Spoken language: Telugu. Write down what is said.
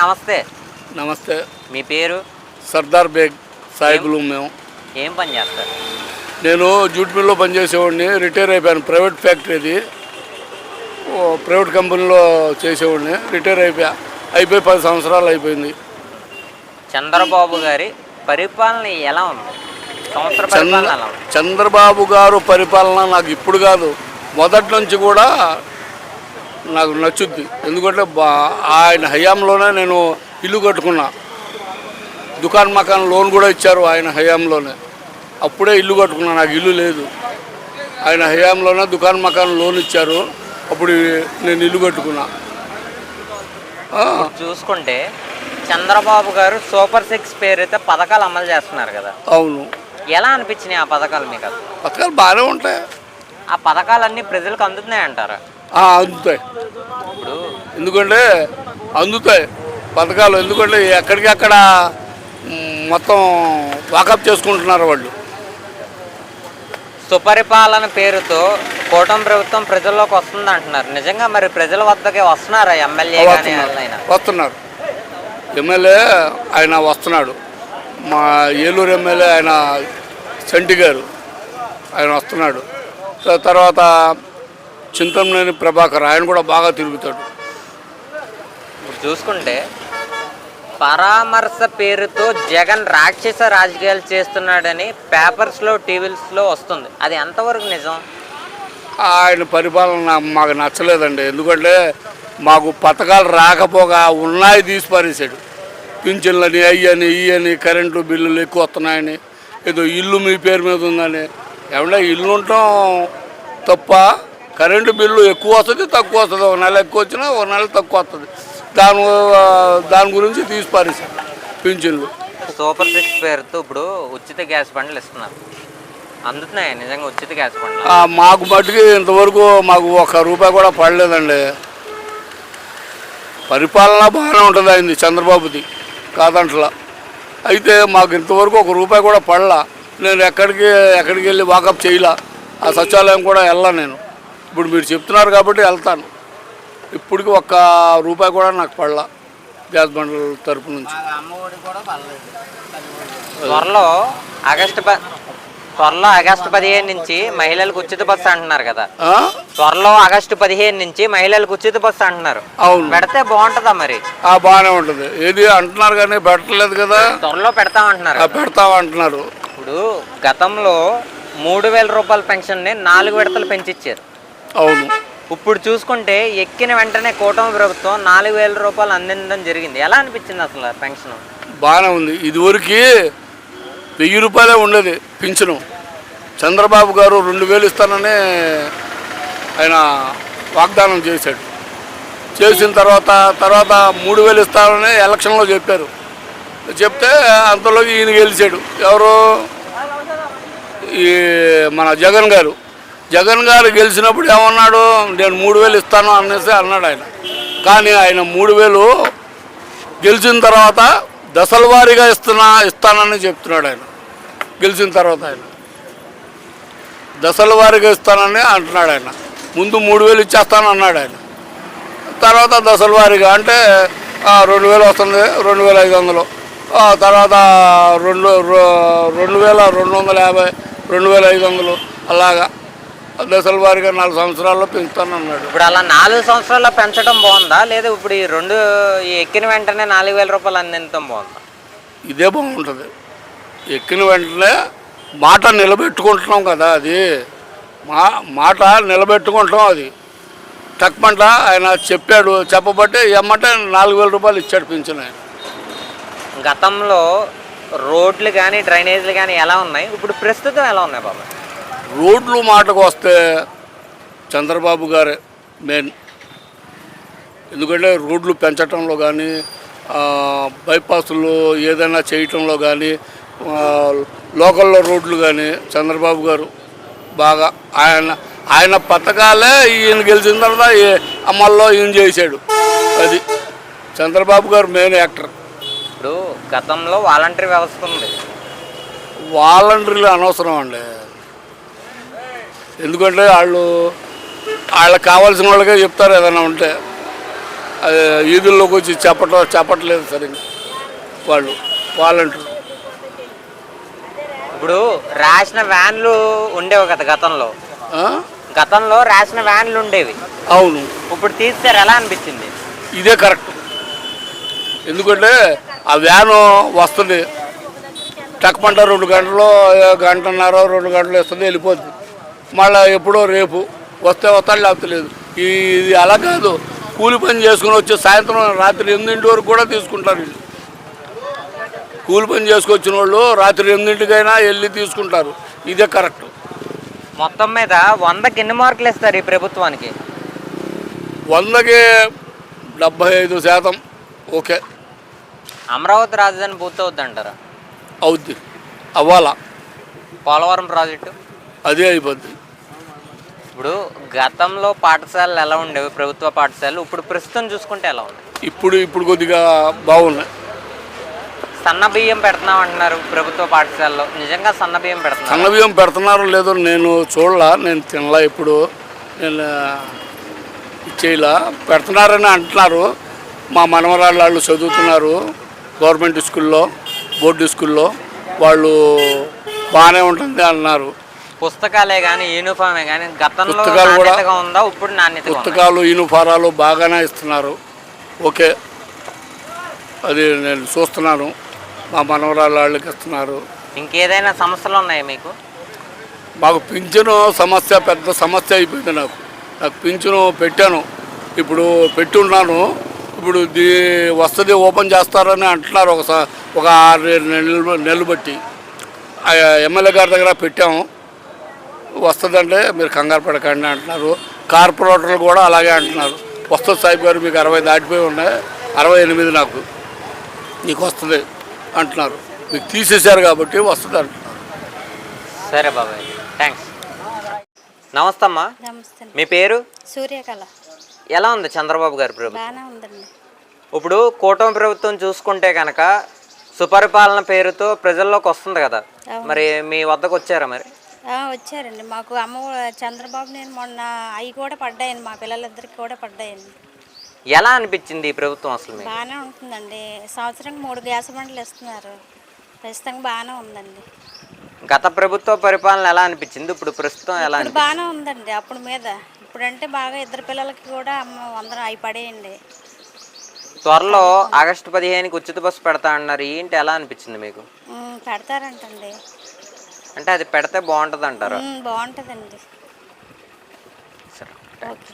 నమస్తే. నమస్తే. మీ పేరు? సర్దార్ బేగ్ సాయిబులు మేము. ఏం పని చేస్తారు? నేను జూట్ మిల్లో పనిచేసేవాడిని రిటైర్ అయిపోయాను ప్రైవేట్ ఫ్యాక్టరీది. ప్రైవేట్ కంపెనీలో చేసేవాడిని రిటైర్ అయిపోయా. అయిపోయి పది సంవత్సరాలు అయిపోయింది. చంద్రబాబు గారి పరిపాలన ఎలా ఉంది? సంవత్సర పరిపాలన ఎలా ఉంది? చంద్రబాబు గారు పరిపాలన నాకు ఇప్పుడు కాదు. మొదటి నుంచి కూడా నాకు నచ్చుద్ది. ఎందుకంటే బా ఆయన హయాంలోనే నేను ఇల్లు కట్టుకున్నా. దుకాన్ మకాన్ లోన్ కూడా ఇచ్చారు ఆయన హయాంలోనే. అప్పుడే ఇల్లు కట్టుకున్నా నాకు ఇల్లు లేదు. ఆయన హయాంలోనే దుకాన్ మకాన్ లోన్ ఇచ్చారు. అప్పుడు నేను ఇల్లు కట్టుకున్నా. చూసుకుంటే చంద్రబాబు గారు సూపర్ సిక్స్ పేరుతో పథకాలు అమలు చేస్తున్నారు కదా. అవును. ఎలా అనిపించినాయి ఆ పథకాలు మీకు? పథకాలు బాగానే ఉంటాయి. ఆ పథకాలన్నీ ప్రజలకు అందుతున్నాయి అంటారా అందుతాయి. ఇప్పుడు ఎందుకంటే అందుతాయి పథకాలు. ఎందుకంటే ఎక్కడికి అక్కడ మొత్తం వాకప్ చేసుకుంటున్నారు వాళ్ళు. సుపరిపాలన పేరుతో కూటమి ప్రభుత్వం ప్రజల్లోకి వస్తుంది అంటున్నారు. నిజంగా మరి ప్రజల వద్దకే వస్తున్నారా ఎమ్మెల్యే కానీ వస్తున్నారు. ఎమ్మెల్యే ఆయన వస్తున్నాడు. మా ఏలూరు ఎమ్మెల్యే ఆయన చంటి గారు ఆయన వస్తున్నాడు. తర్వాత చింతమనేని ప్రభాకర్ ఆయన కూడా బాగా తిరుగుతాడు. ఇప్పుడు చూసుకుంటే పరామర్శ పేరుతో జగన్ రాక్షస రాజకీయాలు చేస్తున్నాడని పేపర్స్లో టీవీస్లో వస్తుంది. అది ఎంతవరకు నిజం? ఆయన పరిపాలన మాకు నచ్చలేదండి. ఎందుకంటే మాకు పథకాలు రాకపోగా ఉన్నాయి తీసి పారేశాడు. పింఛన్లని అయ్యని ఇయ్యని కరెంటు బిల్లులు ఎక్కువ వస్తున్నాయని ఏదో ఇల్లు మీ పేరు మీద ఉందని. ఏమన్నా ఇల్లు ఉండటం తప్ప కరెంటు బిల్లు ఎక్కువ వస్తుంది తక్కువ వస్తుంది. ఒక నెల ఎక్కువ వచ్చినా ఒక నెల తక్కువ వస్తుంది. దాని దాని గురించి తీసి పారేశాడు పింఛన్లు. సూపర్ సిక్స్ పేరుతో ఇప్పుడు ఉచిత గ్యాస్ బండ్లు ఇస్తున్నారు. అందుతున్నాయి నిజంగా ఉచిత గ్యాస్ బండ్లు? మాకు మట్టుకి ఇంతవరకు మాకు ఒక రూపాయి కూడా పడలేదండి. పరిపాలన బాగానే ఉంటుంది అయింది చంద్రబాబుది కాదంట్లా. అయితే మాకు ఇంతవరకు ఒక రూపాయి కూడా పడలా. నేను ఎక్కడికి ఎక్కడికి వెళ్ళి వాకప్ చేయలా. ఆ సచివాలయం కూడా వెళ్ళా నేను. ఇప్పుడు మీరు చెప్తున్నారు కాబట్టి వెళ్తాను. ఇప్పటికి ఒక్క రూపాయి కూడా నాకు పడలా గ్యాస్ బండ్ల తరపు నుంచి. త్వరలో ఆగస్టు ప త్వరలో ఆగస్టు పదిహేను నుంచి మహిళలకు ఉచిత బస్సు అంటున్నారు కదా. ఆ? త్వరలో ఆగస్టు పదిహేను నుంచి మహిళలకు ఉచిత బస్సు అంటున్నారు. అవును. పెడితే బాగుంటుందా మరి? ఆ, బాగానే ఉంటుంది. ఏది అంటున్నారు కానీ పెట్టలేదు కదా. త్వరలో పెడతామంటున్నారు ఆ, పెడతామంటున్నారు ఇప్పుడు గతంలో మూడు వేల రూపాయల పెన్షన్ని నాలుగు విడతలు పెంచిచ్చారు. అవును. ఇప్పుడు చూసుకుంటే ఎక్కిన వెంటనే కూటమి ప్రభుత్వం నాలుగు వేల రూపాయలు అందించడం జరిగింది. ఎలా అనిపించింది అసలు పెన్షన్? బాగానే ఉంది. ఇదివరకు వెయ్యి రూపాయలే ఉండేది పింఛను. చంద్రబాబు గారు రెండు వేలు ఇస్తానని ఆయన వాగ్దానం చేశాడు. చేసిన తర్వాత తర్వాత మూడు వేలు ఇస్తానని ఎలక్షన్లో చెప్పారు. చెప్తే అంతలోకి ఈయన గెలిచాడు. ఎవరు? ఈ మన జగన్ గారు. జగన్ గారు గెలిచినప్పుడు ఏమన్నాడు? నేను మూడు వేలు ఇస్తాను అనేసి అన్నాడు ఆయన. కానీ ఆయన మూడు వేలు గెలిచిన తర్వాత దశల వారీగా ఇస్తున్నా ఇస్తానని చెప్తున్నాడు ఆయన. గెలిచిన తర్వాత ఆయన. దశల వారీగా ఇస్తానని అంటున్నాడు ఆయన. ముందు మూడు వేలు ఇచ్చేస్తాను అన్నాడు ఆయన. తర్వాత దశల వారీగా అంటే రెండు వేలు వస్తుంది రెండు వేల ఐదు వందలు. తర్వాత రెండు రెండు వేల రెండు వందల యాభై రెండు వేల ఐదు వందలు. అలాగా. దశల వారీగా నాలుగు సంవత్సరాల్లో పెంచుతాను అన్నాడు ఇప్పుడు అలా నాలుగు సంవత్సరాల్లో పెంచడం బాగుందా? లేదా ఇప్పుడు ఈ రెండు ఎక్కిన వెంటనే నాలుగు వేల రూపాయలు అందించడం బాగుందా? ఇదే బాగుంటుంది. ఎక్కిన వెంటనే మాట నిలబెట్టుకుంటున్నాం కదా అది. మా మాట నిలబెట్టుకుంటాం అది. తక్కువంట ఆయన చెప్పాడు చెప్పబట్టే ఎమ్మటే నాలుగు వేల రూపాయలు ఇచ్చాడు పింఛన్ ఆయన. గతంలో రోడ్లు కానీ డ్రైనేజీలు కానీ ఎలా ఉన్నాయి? ఇప్పుడు ప్రస్తుతం ఎలా ఉన్నాయి బాబా? రోడ్లు మాటకు వస్తే చంద్రబాబు గారే మెయిన్. ఎందుకంటే రోడ్లు పెంచటంలో కానీ బైపాసులు ఏదైనా చేయటంలో కానీ లోకల్లో రోడ్లు కానీ చంద్రబాబు గారు బాగా ఆయన ఆయన పథకాలే ఈయన గెలిచిన తర్వాత అమల్లో ఈయన చేశాడు. అది చంద్రబాబు గారు మెయిన్ యాక్టర్. ఇప్పుడు గతంలో వాలంటరీ వ్యవస్థ ఉంది. వాలంటీర్లు అనవసరం అండి. ఎందుకంటే వాళ్ళు వాళ్ళకి కావాల్సిన వాళ్ళకే చెప్తారు ఏదైనా ఉంటే. అది ఈదుల్లోకి వచ్చి చెప్పటం చెప్పట్లేదు సరిగ్గా. వాళ్ళు వాలంటీర్ ఇప్పుడు రాసిన వ్యాన్లు ఉండేవి కదా గతంలో? గతంలో రాసిన వ్యాన్లు ఉండేవి. అవును. ఇప్పుడు తీస్తారు ఎలా అనిపించింది? ఇదే కరెక్ట్. ఎందుకంటే ఆ వ్యాను వస్తుంది. టక్మంట రెండు గంటలు గంటన్నర రెండు గంటలు వస్తుంది వెళ్ళిపోద్ది. మళ్ళీ ఎప్పుడో రేపు వస్తే వస్తాడు లేకపోతే లేదు. ఈ- ఇది అలా కాదు. కూలి పని చేసుకుని వచ్చి సాయంత్రం రాత్రి ఎనిమిదింటి వరకు కూడా తీసుకుంటారు వీళ్ళు. కూలి పని చేసుకొచ్చిన వాళ్ళు రాత్రి ఎనిమిదింటికైనా వెళ్ళి తీసుకుంటారు. ఇదే కరెక్ట్. మొత్తం మీద వందకి ఎన్ని మార్కులు ఇస్తారు ఈ ప్రభుత్వానికి? వందకి డెబ్భై ఐదు శాతం. ఓకే. అమరావతి రాజధాని పూర్తవుద్ది అంటారా అవుద్ది. అవ్వాలా? పోలవరం ప్రాజెక్టు? అదే అయిపోద్ది. ఇప్పుడు గతంలో పాఠశాలలు ఎలా ఉండేవి? ప్రభుత్వ పాఠశాలలు ఇప్పుడు ప్రస్తుతం చూసుకుంటే ఎలా ఉంది ఇప్పుడు ఇప్పుడు కొద్దిగా బాగున్నాయి. సన్న బియ్యం పెడుతున్నాం అంటున్నారు ప్రభుత్వ పాఠశాలలో. నిజంగా సన్న బియ్యం పెడుతున్నారు? సన్నబియ్యం పెడుతున్నారో లేదో నేను చూడలా నేను తినలా ఇప్పుడు నేను ఇచ్చేయలా. పెడుతున్నారని అంటున్నారు. మా మనవరాళ్ళు వాళ్ళు చదువుతున్నారు గవర్నమెంట్ స్కూల్లో బోర్డు స్కూల్లో. వాళ్ళు బాగానే ఉంటుంది అన్నారు పుస్తకాలే కానీ యూనిఫామే కానీ గతంలో నాణ్యతగా ఉందా? ఇప్పుడు నాణ్యతగా ఉందా? పుస్తకాలు యూనిఫారాలు బాగానే ఇస్తున్నారు. ఓకే. అది నేను చూస్తున్నాను. మా మనవరాళ్ళ వాళ్ళకి ఇస్తున్నారు. ఇంకేదైనా సమస్యలు ఉన్నాయా మీకు? మాకు పింఛను సమస్య పెద్ద సమస్య అయిపోయింది నాకు. నాకు పింఛను పెట్టాను. ఇప్పుడు పెట్టున్నాను. ఇప్పుడు దీ వస్తుంది ఓపెన్ చేస్తారని అంటున్నారు. ఒక ఒక ఆరు నెలలు నెలలు బట్టి. ఎమ్మెల్యే గారి దగ్గర పెట్టాము. వస్తుందంటే మీరు కంగారు పడకండి అంటున్నారు. కార్పొరేటర్లు కూడా అలాగే అంటున్నారు. వస్తుంది సాహిబ్ గారు మీకు అరవై దాటిపోయి ఉన్నాయి. అరవై ఎనిమిది నాకు. నీకు వస్తుంది అంటున్నారు. మీకు తీసేశారు కాబట్టి వస్తుంది అంటున్నారు. సరే బాబాయ్. థ్యాంక్స్ నమస్తే అమ్మా. నమస్తే. మీ పేరు? సూర్యకళ. ఎలా ఉంది చంద్రబాబు గారి ప్రభుత్వం? బాగానే ఉందండి. ఇప్పుడు కూటమి ప్రభుత్వం చూసుకుంటే కనుక సుపరిపాలన పేరుతో ప్రజల్లోకి వస్తుంది కదా. మరి మీ వద్దకు వచ్చారా మరి? వచ్చారండి. మాకు అమ్మ చంద్రబాబు నేను మొన్న అవి కూడా పడ్డాయండి. మా పిల్లలిద్దరికి కూడా పడ్డాయండి. ఎలా అనిపించింది ఈ ప్రభుత్వం అసలు మీకు? బాగానే ఉంటుందండి. సంవత్సరానికి మూడు గ్యాస్ బండ్లు ఇస్తున్నారు. ప్రస్తుతం బాగానే ఉందండి. గత ప్రభుత్వ పరిపాలన ఎలా అనిపించింది? ఇప్పుడు ప్రస్తుతం ఎలా ఇప్పుడు బాగానే ఉందండి అప్పుడు మీద. ఇప్పుడంటే బాగా ఇద్దరు పిల్లలకి కూడా అమ్మ వందరం అవి పడేయండి. త్వరలో ఆగస్టు పదిహేనుకి ఉచిత బస్సు పెడతా అన్నారు. ఏంటి ఎలా అనిపించింది మీకు? ఉమ్, పెడతారంటండి. అంటే అది పెడితే బాగుంటుంది అంటారు బాగుంటుందండి. సరే. ఓకే.